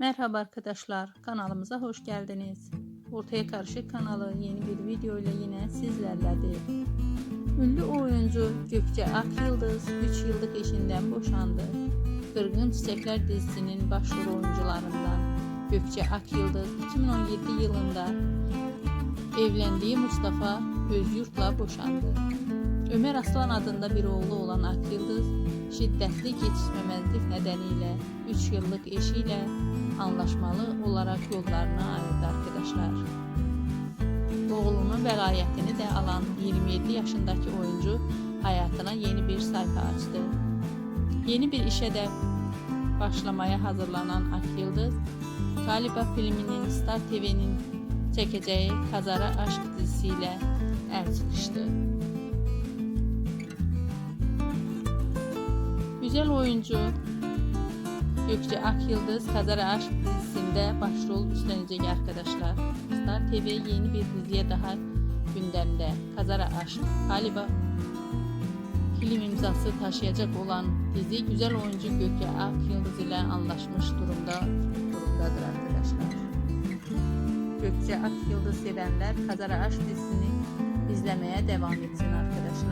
Merhaba arkadaşlar, kanalımıza hoş geldiniz. Ortaya Karışık kanalı yeni bir video ile yine sizlerledir. Ünlü oyuncu Gökçe Akyıldız 3 yıllık eşinden boşandı. Kırgın Çiçekler dizisinin başrol oyuncularından Gökçe Akyıldız 2017 yılında evlendiği Mustafa Özyurt'la boşandı. Ömer Aslan adında bir oğlu olan Akyıldız, şiddetli geçişmemezlik nedeniyle 3 yıllık eşiyle anlaşmalı olarak yollarına ayrıldı arkadaşlar. Oğlunun velayetini de alan 27 yaşındaki oyuncu hayatına yeni bir sayfa açtı. Yeni bir işe de başlamaya hazırlanan Akyıldız, galiba filminin Star TV'nin çekeceği Kazara Aşk dizisiyle el sıkıştı. Güzel oyuncu Gökçe Akyıldız Kazara Aşk dizisinde başrol üstlenecek arkadaşlar. Star TV yeni bir diziye daha gündemde. Kazara Aşk galiba film imzası taşıyacak olan dizi güzel oyuncu Gökçe Akyıldız ile anlaşmış durumda durumdadır arkadaşlar. Gökçe Akyıldız sevenler Kazara Aşk dizisini izlemeye devam etsin arkadaşlar.